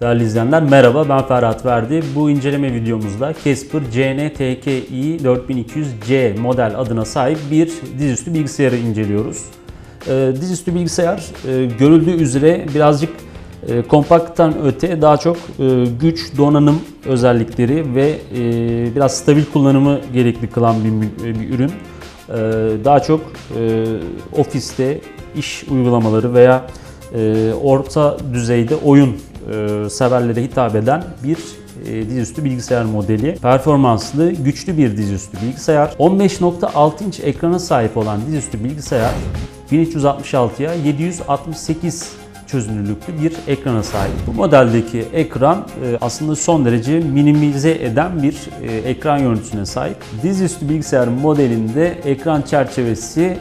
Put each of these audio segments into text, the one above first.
Değerli izleyenler merhaba ben Ferhat Verdi. Bu inceleme videomuzda Casper CNTKI 4200C model adına sahip bir dizüstü bilgisayarı inceliyoruz. Ee, dizüstü bilgisayar e, görüldüğü üzere birazcık e, kompakttan öte daha çok e, güç, donanım özellikleri ve e, biraz stabil kullanımı gerekli kılan bir, bir ürün. E, daha çok e, ofiste iş uygulamaları veya e, orta düzeyde oyun e, severlere hitap eden bir e, dizüstü bilgisayar modeli. Performanslı, güçlü bir dizüstü bilgisayar. 15.6 inç ekrana sahip olan dizüstü bilgisayar 1366'ya 768 çözünürlüklü bir ekrana sahip. Bu modeldeki ekran e, aslında son derece minimize eden bir e, ekran görüntüsüne sahip. Dizüstü bilgisayar modelinde ekran çerçevesi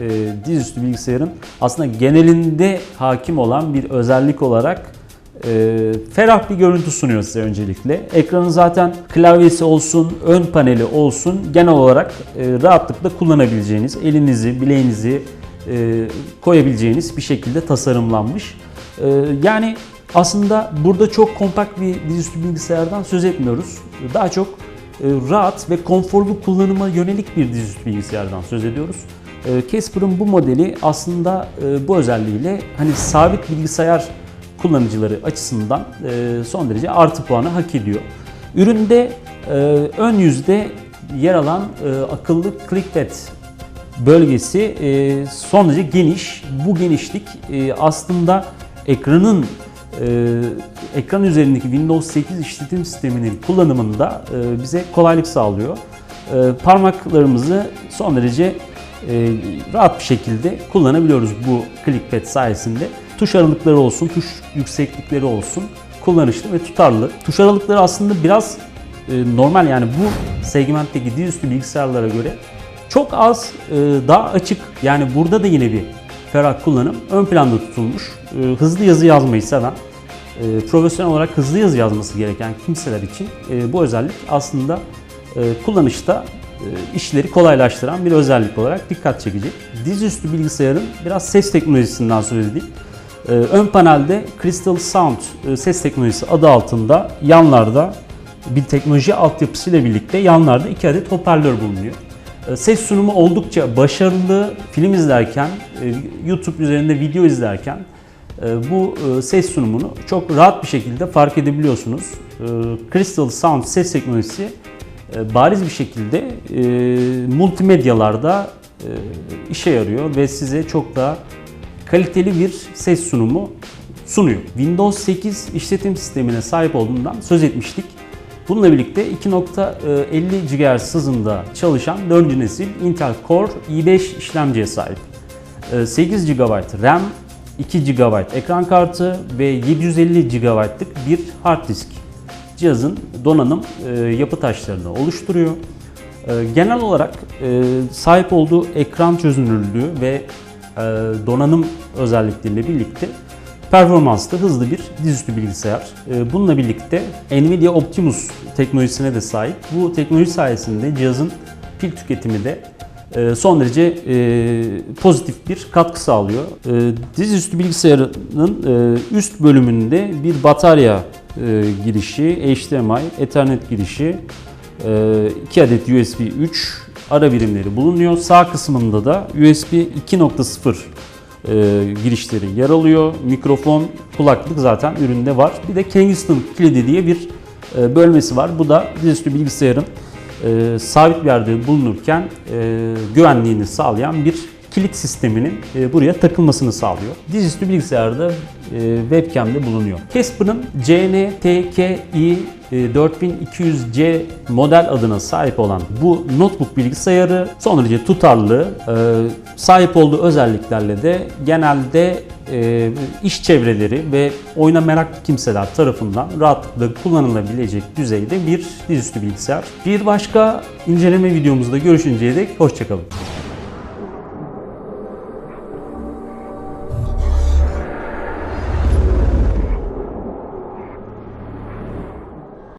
e, dizüstü bilgisayarın aslında genelinde hakim olan bir özellik olarak e, ferah bir görüntü sunuyor size öncelikle. Ekranın zaten klavyesi olsun, ön paneli olsun genel olarak e, rahatlıkla kullanabileceğiniz, elinizi, bileğinizi e, koyabileceğiniz bir şekilde tasarımlanmış. E, yani aslında burada çok kompakt bir dizüstü bilgisayardan söz etmiyoruz. Daha çok e, rahat ve konforlu kullanıma yönelik bir dizüstü bilgisayardan söz ediyoruz. E, Casper'ın bu modeli aslında e, bu özelliğiyle hani sabit bilgisayar kullanıcıları açısından e, son derece artı puanı hak ediyor. Üründe e, ön yüzde yer alan e, akıllı ClickPad bölgesi son derece geniş. Bu genişlik aslında ekranın ekran üzerindeki Windows 8 işletim sisteminin kullanımında bize kolaylık sağlıyor. Parmaklarımızı son derece rahat bir şekilde kullanabiliyoruz bu ClickPad sayesinde. Tuş aralıkları olsun, tuş yükseklikleri olsun kullanışlı ve tutarlı. Tuş aralıkları aslında biraz e, normal yani bu segmentteki dizüstü bilgisayarlara göre çok az e, daha açık. Yani burada da yine bir ferah kullanım ön planda tutulmuş. E, hızlı yazı yazmayı seven, e, profesyonel olarak hızlı yazı yazması gereken kimseler için e, bu özellik aslında e, kullanışta e, işleri kolaylaştıran bir özellik olarak dikkat çekecek. Dizüstü bilgisayarın biraz ses teknolojisinden söz edeyim. Ee, Ön panelde Crystal Sound e, ses teknolojisi adı altında yanlarda bir teknoloji altyapısıyla birlikte yanlarda iki adet hoparlör bulunuyor. Ee, Ses sunumu oldukça başarılı. Film izlerken, e, YouTube üzerinde video izlerken e, bu ses sunumunu çok rahat bir şekilde fark edebiliyorsunuz. Ee, Crystal Sound ses teknolojisi bariz bir şekilde multimedyalarda işe yarıyor ve size çok daha kaliteli bir ses sunumu sunuyor. Windows 8 işletim sistemine sahip olduğundan söz etmiştik. Bununla birlikte 2.50 GHz hızında çalışan 4. nesil Intel Core i5 işlemciye sahip. 8 GB RAM, 2 GB ekran kartı ve 750 GB'lık bir hard disk cihazın donanım yapı taşlarını oluşturuyor. Genel olarak sahip olduğu ekran çözünürlüğü ve e, donanım özellikleriyle birlikte performanslı, hızlı bir dizüstü bilgisayar. E, bununla birlikte Nvidia Optimus teknolojisine de sahip. Bu teknoloji sayesinde cihazın pil tüketimi de e, son derece pozitif bir katkı sağlıyor. Dizüstü bilgisayarının üst bölümünde bir batarya girişi, HDMI, Ethernet girişi, 2 adet USB 3 ara birimleri bulunuyor. Sağ kısmında da USB 2.0 e, girişleri yer alıyor. Mikrofon, kulaklık zaten üründe var. Bir de Kingston kilidi diye bir e, bölmesi var. Bu da dizüstü bilgisayarın e, sabit bir yerde bulunurken e, güvenliğini sağlayan bir kilit sisteminin e, buraya takılmasını sağlıyor. Dizüstü bilgisayarda e, webcam'de bulunuyor. Casper'ın CNTKI 4200C e, model adına sahip olan bu notebook bilgisayarı son derece tutarlı, sahip olduğu özelliklerle de genelde iş çevreleri ve oyuna meraklı kimseler tarafından rahatlıkla kullanılabilecek düzeyde bir dizüstü bilgisayar. Bir başka inceleme videomuzda görüşünceye dek hoşçakalın.